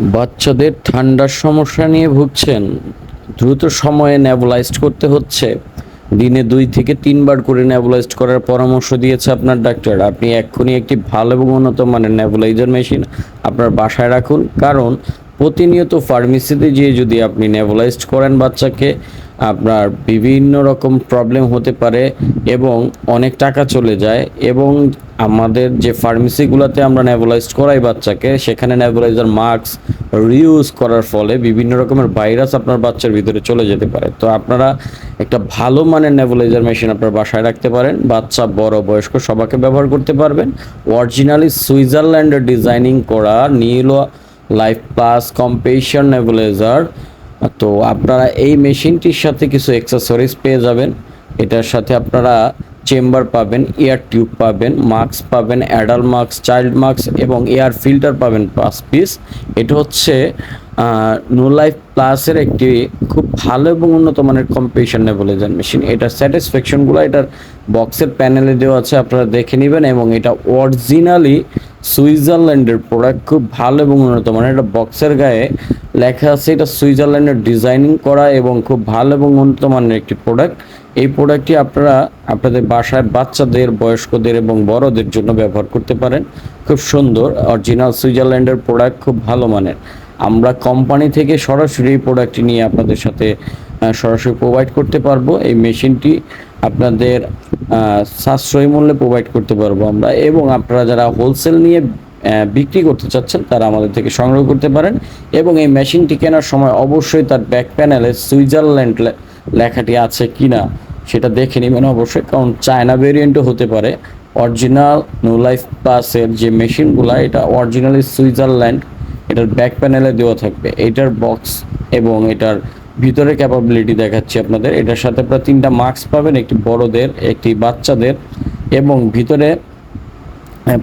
বাচ্চাদের ঠান্ডার সমস্যা নিয়ে ভুগছেন। দ্রুত সময়ে ন্যাবলাইজড করতে হচ্ছে। দিনে দুই থেকে তিনবার করে নেবুলাইজড করার পরামর্শ দিয়েছে আপনার ডাক্তার। আপনি এক্ষুনি একটি ভালো এবং উন্নত মানের নেবুলাইজার মেশিন আপনার বাসায় রাখুন। কারণ প্রতিনিয়ত ফার্মেসিতে গিয়ে যদি আপনি নেবুলাইজড করেন বাচ্চাকে, আপনার বিভিন্ন রকম প্রবলেম হতে পারে এবং অনেক টাকা চলে যায় এবং আমাদের যে ফার্মেসিগুলোতে আমরা নেবুলাইজড করাই বাচ্চাকে, সেখানে নেবুলাইজার মাস্ক রিউজ করার ফলে বিভিন্ন রকমের ভাইরাস আপনার বাচ্চার ভিতরে চলে যেতে পারে। তো আপনারা একটা ভালো মানের নেবুলাইজার মেশিন আপনার বাসায় রাখতে পারেন, বাচ্চা বড় বয়স্ক সবাইকে ব্যবহার করতে পারবেন। অরিজিনালি সুইজারল্যান্ডের ডিজাইনিং করা নীল লাইফ প্লাস কম্পেশন নেবুলাইজার তো আপনারা এই মেশিনটির সাথে কিছু অ্যাক্সেসরিজ পেয়ে যাবেন। এটার সাথে আপনারা চেম্বার পাবেন এয়ার টিউব পাবেন মাস্ক পাবেন অ্যাডাল্ট মাস্ক চাইল্ড মাস্ক এবং এয়ার ফিল্টার পাবেন পাঁচ পিস এটা হচ্ছে নো লাইফ প্লাসের একটি খুব ভালো এবং উন্নত মানের কম্পিটিশন নেবুলাইজার মেশিন এটার স্যাটিসফ্যাকশনগুলো এটার বক্সের প্যানেলে দেওয়া আছে, আপনারা দেখে নেবেন এবং এটা অরিজিনালি সুইজারল্যান্ডের প্রোডাক্ট খুব ভালো এবং উন্নত। মানের এটা বক্সের গায়ে লেখা আছে, এটা সুইজারল্যান্ডের ডিজাইনিং করা এবং খুব ভালো এবং উন্নত মানের একটি প্রোডাক্ট এই প্রোডাক্টটি আপনারা আপনাদের বাসায় বাচ্চাদের, বয়স্কদের এবং বড়দের জন্য ব্যবহার করতে পারেন। খুব সুন্দর অরিজিনাল সুইজারল্যান্ডের প্রোডাক্ট খুব ভালো মানের। আমরা কোম্পানি থেকে সরাসরি এই প্রোডাক্টটি নিয়ে আপনাদের সাথে সরাসরি প্রোভাইড করতে পারব। এই মেশিনটি আপনাদের সাশ্রয়ী মূল্যে প্রোভাইড করতে পারব আমরা এবং আপনারা যারা হোলসেল নিয়ে বিক্রি করতে চাচ্ছেন তারা আমাদের থেকে সংগ্রহ করতে পারেন এবং এই মেশিনটি কেনার সময় অবশ্যই তার ব্যাক প্যানেলে সুইজারল্যান্ড লেখাটি আছে কি না সেটা দেখে নেবেন অবশ্যই, কারণ চায়না ভেরিয়েন্টও হতে পারে। অরিজিনাল নো লাইফ প্লাসের যে মেশিনগুলো এটা অরিজিনালি সুইজারল্যান্ড এটার ব্যাক প্যানেলে দেওয়া থাকবে। এটার বক্স এবং এটার ভিতরে ক্যাপাবিলিটি দেখাচ্ছি আপনাদের। এটার সাথে আপনারা তিনটা মাস্ক পাবেন, একটি বড়দের, একটি বাচ্চাদের, এবং ভিতরে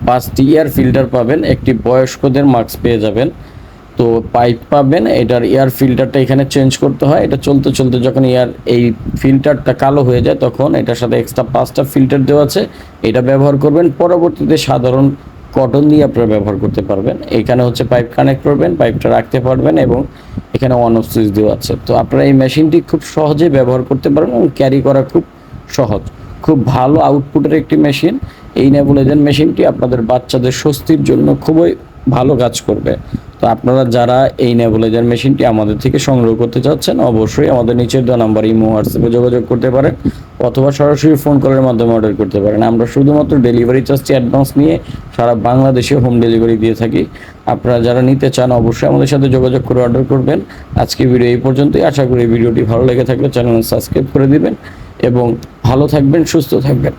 পাঁচটি এয়ার ফিল্টার পাবেন, একটি বয়স্কদের মাস্ক পেয়ে যাবেন। তো পাইপ পাবেন, এটার এয়ার ফিল্টারটা এখানে চেঞ্জ করতে হয়। এটা চলতে চলতে যখন এয়ার এই ফিল্টারটা কালো হয়ে যায়, তখন এটার সাথে এক্সট্রা পাঁচটা ফিল্টার দেওয়া আছে। এটা ব্যবহার করবেন। পরবর্তীতে সাধারণ কটন দিয়ে আপনারা ব্যবহার করতে পারবেন। এখানে হচ্ছে পাইপ কানেক্ট করবেন পাইপটা রাখতে পারবেন এবং এখানে অন অফ সুইচ দেওয়া আছে। তো আপনারা এই মেশিনটি খুব সহজে ব্যবহার করতে পারবেন এবং ক্যারি করা খুব সহজ। খুব ভালো আউটপুটের একটি মেশিন। এই নেবুলাইজার মেশিনটি আপনাদের বাচ্চাদের স্বস্তির জন্য খুবই ভালো কাজ করবে। তো আপনারা যারা এই নেবুলাইজার মেশিনটি আমাদের থেকে সংগ্রহ করতে চাচ্ছেন, অবশ্যই আমাদের নিচের দেওয়া নাম্বার ইমো হোয়াটসঅ্যাপে যোগাযোগ করতে পারেন অথবা সরাসরি ফোন কলের মাধ্যমে অর্ডার করতে পারেন। আমরা শুধুমাত্র ডেলিভারি চার্জটি অ্যাডভান্স নিয়ে সারা বাংলাদেশে হোম ডেলিভারি দিয়ে থাকি। আপনারা যারা নিতে চান, অবশ্যই আমাদের সাথে যোগাযোগ করে অর্ডার করবেন। আজকে ভিডিও এই পর্যন্তই। আশা করি ভিডিওটি ভালো লেগে থাকলে চ্যানেল সাবস্ক্রাইব করে দিবেন এবং ভালো থাকবেন, সুস্থ থাকবেন।